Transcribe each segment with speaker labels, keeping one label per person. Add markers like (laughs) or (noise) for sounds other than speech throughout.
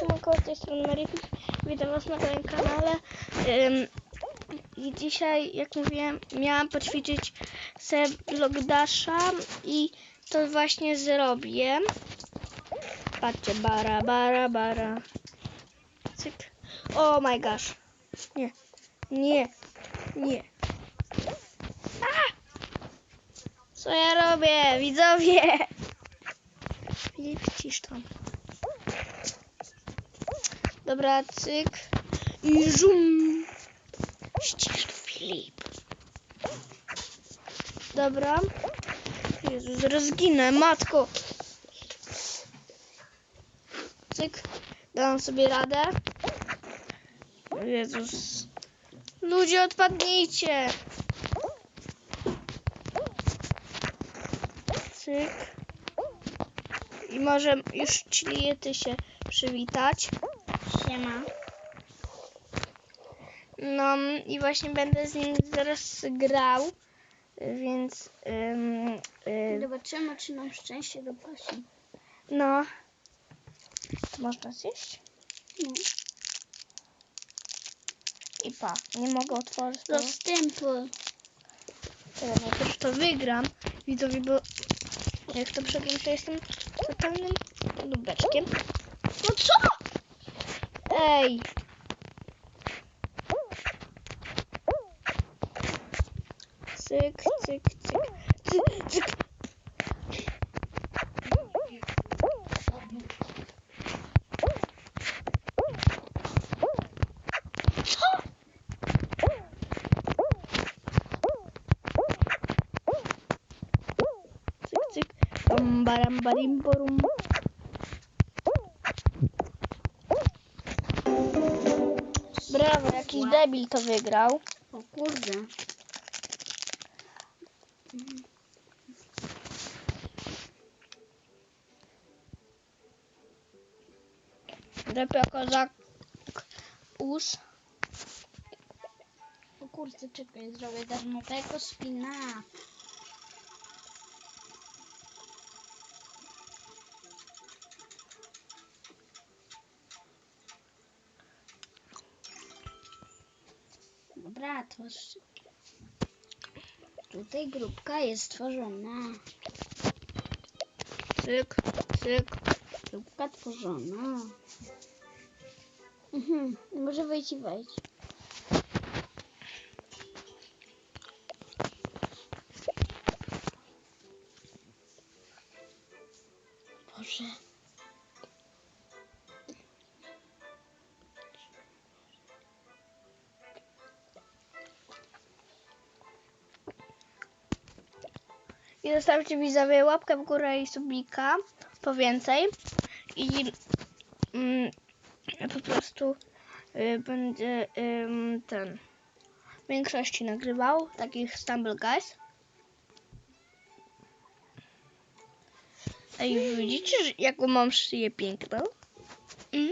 Speaker 1: siemanko, z tej strony Marifik. Witam Was na moim kanale. I dzisiaj, jak mówiłem, miałam poćwiczyć sobie Logdasha i to właśnie zrobię. Patrzcie, bara, bara, bara. Cyk. Oh my gosh. Nie, nie, nie. A! Co ja robię, widzowie? Filip, cisz tam. Dobra, cyk. I żum. Ścisz tu, Filip. Dobra. Jezus, rozginę, matko. Cyk. Dałam sobie radę. Jezus. Ludzie, odpadnijcie. Cyk. I może już Chiliety się przywitać.
Speaker 2: Siema.
Speaker 1: No i właśnie będę z nim zaraz grał, więc ym, y,
Speaker 2: Zobaczymy, czy nam szczęście dopasi.
Speaker 1: no. Można zjeść?
Speaker 2: No.
Speaker 1: I pa, nie mogę otworzyć. tego.
Speaker 2: Dostępy.
Speaker 1: Dobra, najpierw to wygram. Widzowie, bo jak to przegram, to jestem totalnym dubeczkiem. Ej! Cyk, cyk, cyk. Cyk, cyk. Cyk, cyk. Bam, baram, barim, borum. Debil to wygrał.
Speaker 2: O kurde.
Speaker 1: Repio kozak. Us.
Speaker 2: O kurde, czekaj, zrobię darmowego spina. Sz- Tutaj grupka jest stworzona.
Speaker 1: Cyk, cyk.
Speaker 2: Grupka tworzona. Mhm, może wejść i wejść. Boże.
Speaker 1: I zostawcie widzowie łapkę w górę i subika po więcej. I mm, po prostu y, będę ym, ten w większości nagrywał takich Stumble Guys. Ej, widzicie, jaką mam szyję piękną? Mm?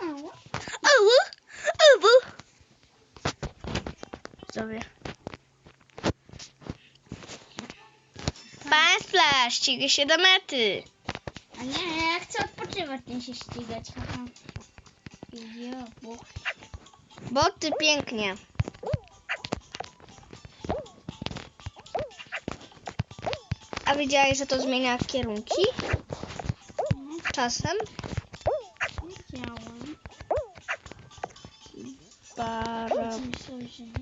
Speaker 1: Awu, awu. Widzowie. Ścigaj się do mety.
Speaker 2: A nie, ja chcę odpoczywać, nie się ścigać. Haha. Jo, bo...
Speaker 1: Boty pięknie. A wiedziałeś, że to zmienia kierunki czasem?
Speaker 2: Widziałam. Nie.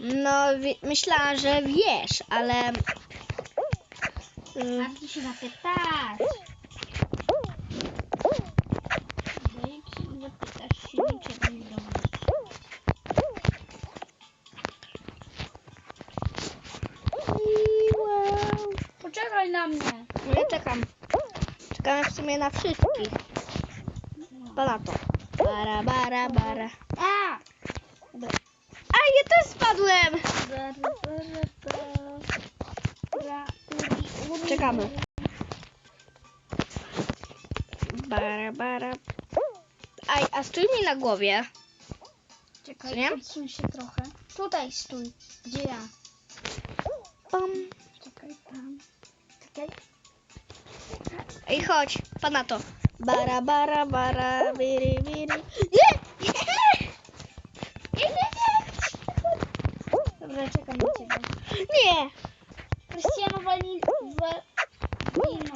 Speaker 1: No, myślałam, że wiesz, ale...
Speaker 2: A ty się zapytasz. Bo jak się zapytasz, się niczego nie dowiesz. Poczekaj na mnie.
Speaker 1: No ja czekam. Czekamy w sumie na wszystkich. Pana to. Bara, bara, bara.
Speaker 2: A!
Speaker 1: A, ja też spadłem! Czekamy. Bara, bara. Aj, a stój mi na głowie. Co nie?
Speaker 2: Czekaj, odsuń się trochę. Tutaj stój. Gdzie ja?
Speaker 1: Pam.
Speaker 2: Czekaj, tam. Czekaj.
Speaker 1: Ej, chodź, pana to. Bara, bara, bara, biri, biri. Nie,
Speaker 2: nie! Dobra, czekam na ciebie.
Speaker 1: Nie!
Speaker 2: Cristiano Wali... Walino.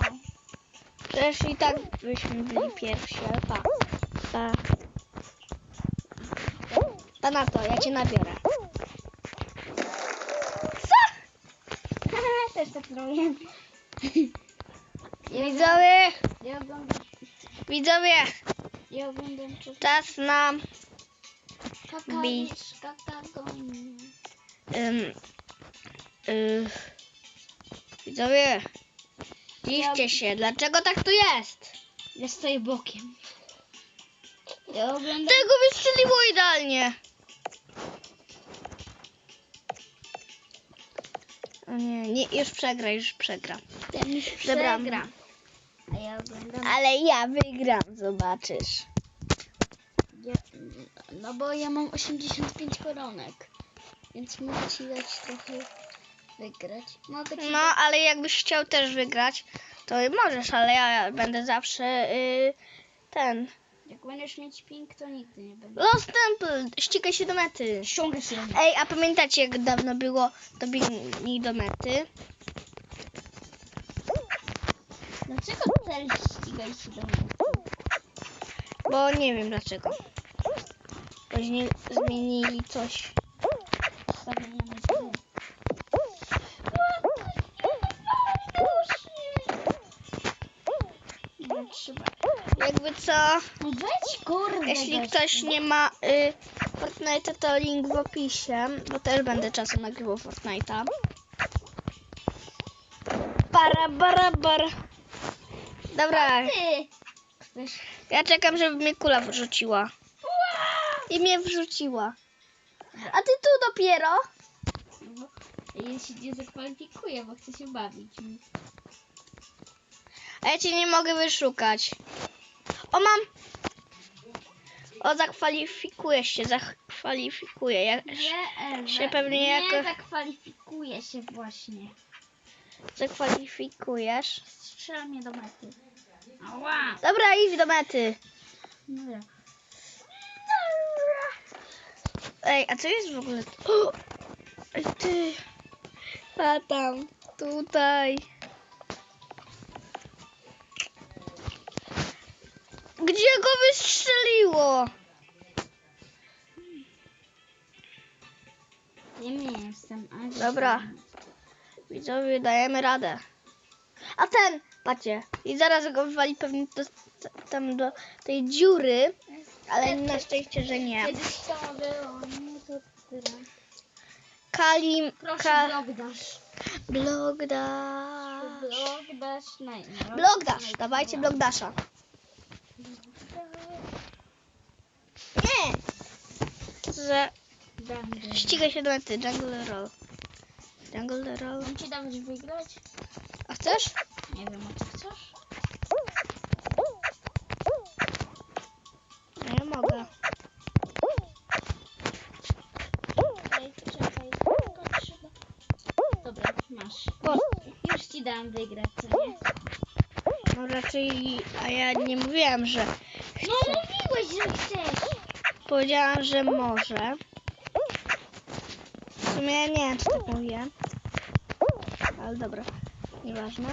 Speaker 1: Przecież i tak byśmy byli pierwsi, ale pa. Pa. Pa na to, ja cię nabiorę. (laughs)
Speaker 2: Też tak robię.
Speaker 1: Widzowie,
Speaker 2: Ja oglądam...
Speaker 1: widzowie,
Speaker 2: Ja oglądam
Speaker 1: czas na
Speaker 2: Kakalisz, kakagonie.
Speaker 1: Ym, y, widzowie, dziwcie się, dlaczego tak tu jest?
Speaker 2: Ja stoję bokiem. Ja oglądam...
Speaker 1: Tego wystrzeliło idealnie. O nie, nie, już przegra, już przegra.
Speaker 2: Ten już
Speaker 1: Dobra.
Speaker 2: przegra. A ja oglądam...
Speaker 1: Ale ja wygram, zobaczysz.
Speaker 2: Ja, no bo ja mam 85 koronek. Więc mogę ci dać trochę wygrać. Mogę ci
Speaker 1: No, ale jakbyś chciał też wygrać, to możesz, ale ja będę zawsze y, ten.
Speaker 2: Jak będziesz mieć ping, to nigdy nie będę.
Speaker 1: Lost Temple, ścigaj się do mety.
Speaker 2: Ściągę się.
Speaker 1: Ej, a pamiętacie jak dawno było to biegnij do mety?
Speaker 2: Dlaczego teraz ścigaj się do mnie?
Speaker 1: Bo nie wiem dlaczego. Później zmienili coś. Co,
Speaker 2: No weź kurde.
Speaker 1: jeśli
Speaker 2: weź.
Speaker 1: ktoś nie ma y, Fortnite, to link w opisie, bo też będę czasem nagrywał Fortnite'a. Para, bara, bara. Dobra, ja czekam, żeby mnie kula wrzuciła. I mnie wrzuciła. A ty tu dopiero?
Speaker 2: No, ja się nie zakwalifikuję, bo chcę się bawić.
Speaker 1: A ja cię nie mogę wyszukać. O, mam. O, zakwalifikuję się, zakwalifikuję. Ja
Speaker 2: Nie,
Speaker 1: się pewnie
Speaker 2: nie
Speaker 1: jako-
Speaker 2: zakwalifikuję się właśnie.
Speaker 1: zakwalifikujesz.
Speaker 2: Strzela mnie do mety. Ała.
Speaker 1: Dobra, idź do mety.
Speaker 2: Dobra.
Speaker 1: Ej, a co jest w ogóle? O! (gasps) Ej, ty. A tam, tutaj. Gdzie go wystrzeliło?
Speaker 2: Nie jestem. A
Speaker 1: Dobra. Widzowie, dajemy radę. A ten, patrzcie, i zaraz go wywali pewnie do, tam do tej dziury, ale na szczęście, że nie.
Speaker 2: Kiedyś to było, no to tyle.
Speaker 1: Kalim,
Speaker 2: Proszę,
Speaker 1: ka,
Speaker 2: blog dasz.
Speaker 1: blog dash.
Speaker 2: Blog dasz. No,
Speaker 1: Blog dash, dawajcie blog dasha. Nie! Że
Speaker 2: Dam,
Speaker 1: ścigaj się do mety, jungle roll. Jungle roll.
Speaker 2: Mam ci dawać wygrać?
Speaker 1: A chcesz?
Speaker 2: Nie wiem, a ty chcesz?
Speaker 1: No ja mogę.
Speaker 2: Trzeba. Dobra, masz. Już ci dam wygrać, co nie?
Speaker 1: no raczej, a ja nie mówiłam, że
Speaker 2: No mówiłeś, że chcesz.
Speaker 1: Powiedziałam, że może. W sumie ja nie wiem, czy tak mówię. Ale dobra, nieważne.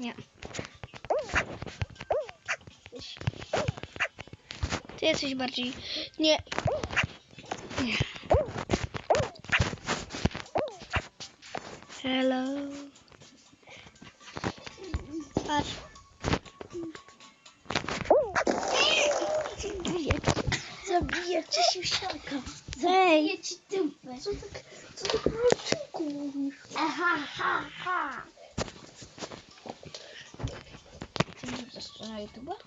Speaker 1: Nie. Ty jesteś bardziej... Nie. Nie. Hello. Patrz.
Speaker 2: Siusiaka.
Speaker 1: Ej.
Speaker 2: Zabiję ci dupę.
Speaker 1: Co tak, co tak mroczynku mówisz?
Speaker 2: Aha, ha, ha. Chcesz, żeby to na YouTube?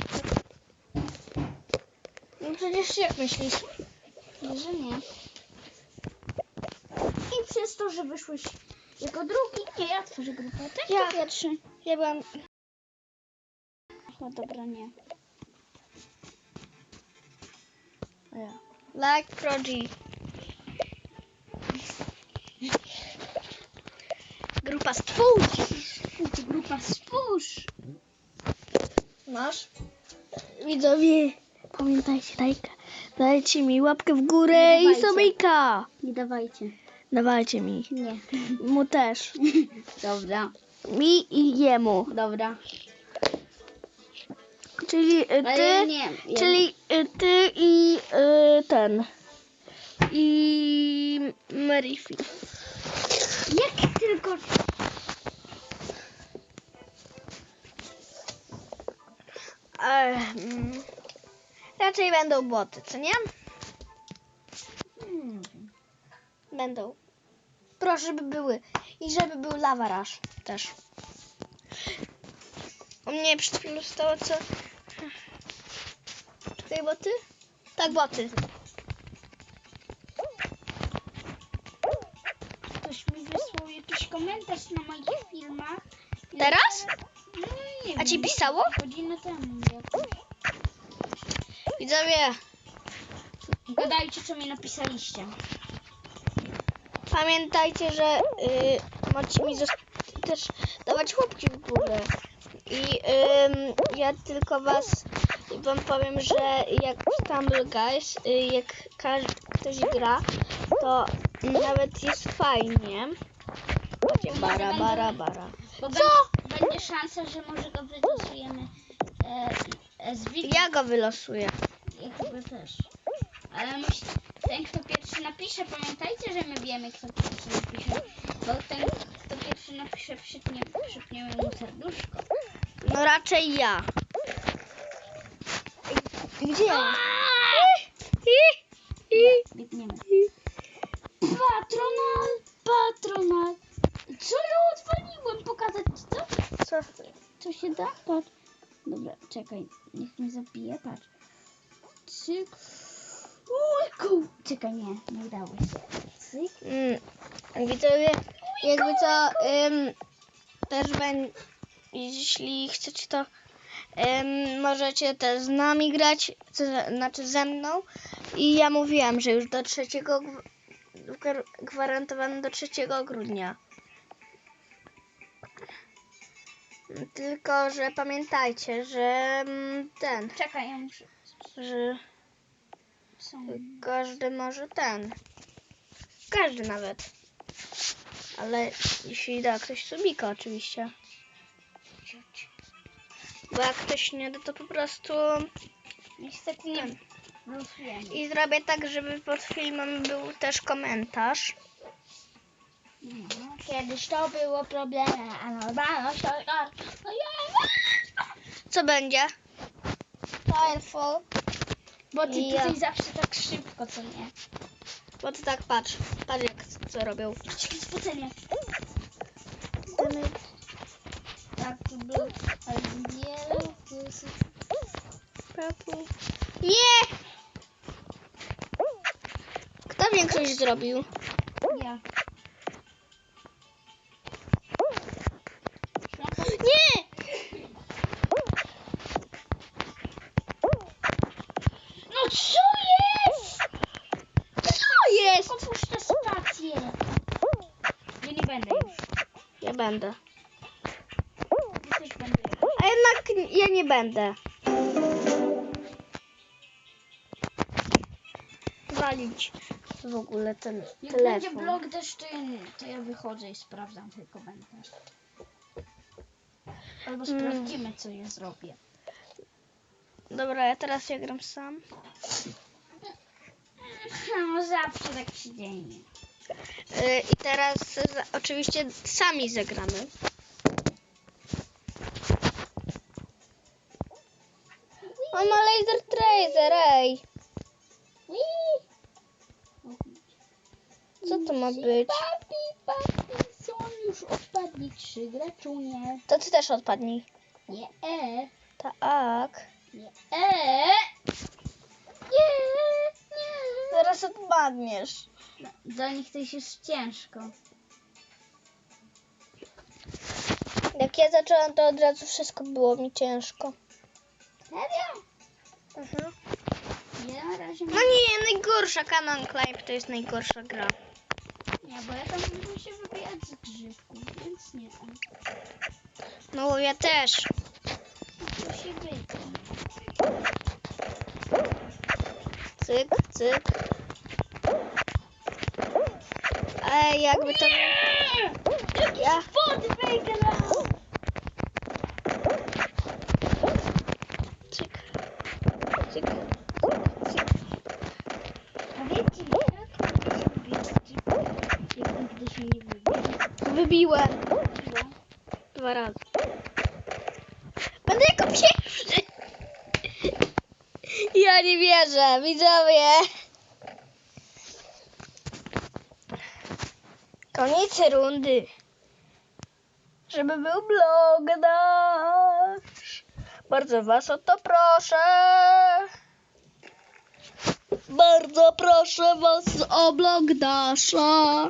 Speaker 1: No przecież jak myślisz?
Speaker 2: Że nie. I przez to, że wyszłeś jako drugi, nie, ja tworzę grupę. Tak,
Speaker 1: Ja.
Speaker 2: to pierwszy.
Speaker 1: Ja byłam...
Speaker 2: No dobra, nie.
Speaker 1: O ja. Like Progi. Grupa stwórz.
Speaker 2: Grupa spójrz.
Speaker 1: Masz? Widzowie, pamiętajcie, dajka. Dajcie mi łapkę w górę
Speaker 2: Nie
Speaker 1: i
Speaker 2: dawajcie.
Speaker 1: subika.
Speaker 2: Nie dawajcie.
Speaker 1: Dawajcie mi.
Speaker 2: Nie.
Speaker 1: Mu też. (laughs)
Speaker 2: Dobra,
Speaker 1: Mi i jemu.
Speaker 2: dobra.
Speaker 1: Czyli y,
Speaker 2: Ale ja
Speaker 1: ty,
Speaker 2: nie. Ja...
Speaker 1: czyli y, ty i y, ten. I Marifi.
Speaker 2: Jak tylko...
Speaker 1: Mm, raczej będą boty, co nie?
Speaker 2: Hmm.
Speaker 1: Będą. Proszę, żeby były. I żeby był lawaraż też. U mnie przed chwilą stało co? Czekaj, boty? Tak, boty.
Speaker 2: Ktoś mi wysłał jakiś komentarz na moich filmach.
Speaker 1: Teraz?
Speaker 2: No nie
Speaker 1: A ci pisało?
Speaker 2: Godzinę temu jakoś.
Speaker 1: Widzowie,
Speaker 2: Gadajcie, co mi napisaliście.
Speaker 1: pamiętajcie, że y, macie mi też dawać łapki w górę. I ym, ja tylko was wam powiem, że jak w Tumble Guys, y, jak każdy, ktoś gra, to nawet jest fajnie. Macie bara, bara, bara.
Speaker 2: Bo
Speaker 1: Co?
Speaker 2: Będzie, szansa, że może go wylosujemy e, e, z.
Speaker 1: Ja go wylosuję.
Speaker 2: Ja chyba też. Ale myśl, ten, kto pierwszy napisze, pamiętajcie, że my wiemy, kto pierwszy napisze. Bo ten, kto pierwszy napisze, przypnie, przypniemy mu serduszko.
Speaker 1: No raczej ja. Gdzie?
Speaker 2: Biegniemy. Patronal, patronal. Co ja odwaliłem? Pokazać ci co?
Speaker 1: Co?
Speaker 2: Co się da? Patrz. Dobra, czekaj. Niech mnie zabije, patrz. Cyk. Ujku. Czekaj, nie, nie udało się. Cyk.
Speaker 1: Mm, widzowie, jakby co, ym, też będzie, jeśli chcecie to, ym, możecie też z nami grać, to znaczy ze mną. I ja mówiłam, że już do trzeciego, gw- gwar- gwarantowane do 3 grudnia. Tylko, że pamiętajcie, że mm, ten,
Speaker 2: Czekaj, ja muszę.
Speaker 1: że każdy może ten. Każdy nawet. Ale jeśli da ktoś subika oczywiście. Bo jak ktoś nie da, to po prostu...
Speaker 2: Niestety nie losujemy.
Speaker 1: I zrobię tak, żeby pod filmem był też komentarz.
Speaker 2: No, kiedyś to było problemem, a normalność to no
Speaker 1: Co będzie? Firefall.
Speaker 2: Bo ty tutaj zawsze tak szybko, co nie?
Speaker 1: Bo ty tak patrz. Patrz jak co robią.
Speaker 2: Spocenie.
Speaker 1: Dymy.
Speaker 2: Tak, tu był wiele wysów.
Speaker 1: Nie! Kto większość zrobił?
Speaker 2: Ja.
Speaker 1: Nie!
Speaker 2: No co jest?
Speaker 1: Co jest?
Speaker 2: Opuszczę stację. Ja nie będę już.
Speaker 1: Ja będę.
Speaker 2: Ja też będę.
Speaker 1: A jednak ja nie będę. Walić w ogóle ten
Speaker 2: Jak będzie
Speaker 1: telefon.
Speaker 2: blok deszcz, to ja, nie- to ja wychodzę i sprawdzam ten komentarz. Albo
Speaker 1: Mm.
Speaker 2: sprawdzimy, co ja zrobię.
Speaker 1: Dobra, ja teraz ja gram sam. (laughs)
Speaker 2: No zawsze tak się dzieje.
Speaker 1: Yy, I teraz za, oczywiście sami zagramy. On ma laser tracer, ej. To ma być?
Speaker 2: Papi, papi, są już odpadli trzy graczunie.
Speaker 1: To ty też odpadnij.
Speaker 2: Nie, e,
Speaker 1: Tak.
Speaker 2: nie, e. Nie, nie.
Speaker 1: Zaraz odpadniesz.
Speaker 2: Dla nich to już jest ciężko.
Speaker 1: Jak ja zaczęłam, to od razu wszystko było mi ciężko.
Speaker 2: Serio?
Speaker 1: Mhm.
Speaker 2: Ja na razie
Speaker 1: No nie, najgorsza. Canon Climb to jest najgorsza gra.
Speaker 2: Nie, bo ja tam bym się wybijać z grzybków, więc nie.
Speaker 1: No ja też.
Speaker 2: To się wyjdzie.
Speaker 1: Cyk, cyk. Ej, jakby to... Nie! Jaki ja...
Speaker 2: spot wygrał!
Speaker 1: Wybiłem dwa razy. Będę jako pierwszy. Ja nie wierzę, widzowie. Koniec rundy. Żeby był blog nasz. Bardzo was o to proszę. Bardzo proszę was o blog nasza.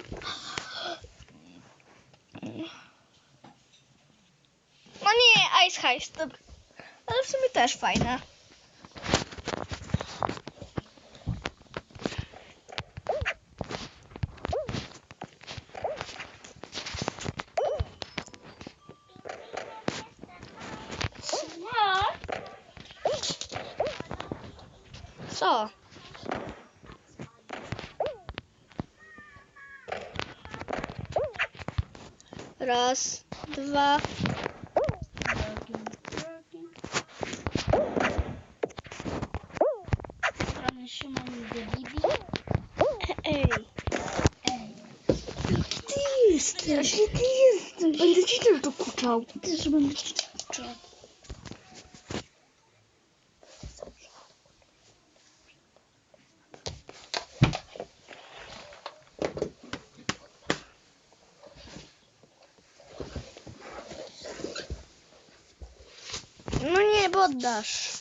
Speaker 1: No Ice Heist, dobra. Ale w sumie też fajne. Raz, dwa.
Speaker 2: Strony Szymon i Bibi.
Speaker 1: Ej.
Speaker 2: Ej.
Speaker 1: Jaki ty jesteś? Jaki ty jesteś? Będę ci też dokuczał. Też będę ci dokuczał. No nie, poddasz.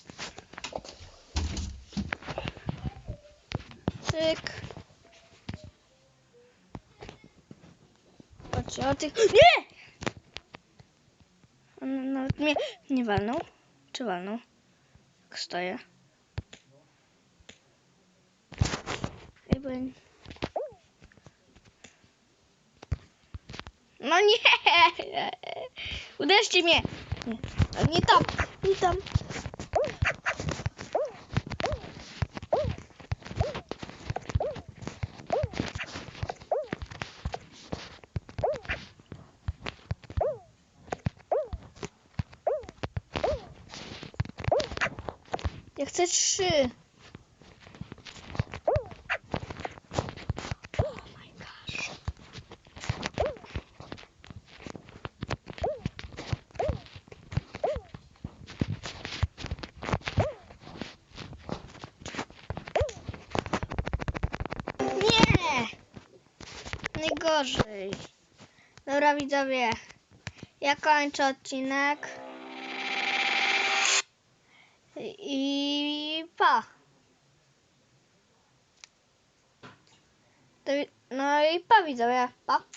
Speaker 1: Cyk. Patrzcie, o tych... Nie! Mnie nie walnął. Czy walnął? Jak stoję. No nie! (laughs) Uderzcie mnie! Nie, nie tam, nie tam. Chcę trzy. Najgorzej. Dobra widzowie, ja kończę odcinek. I Bobba.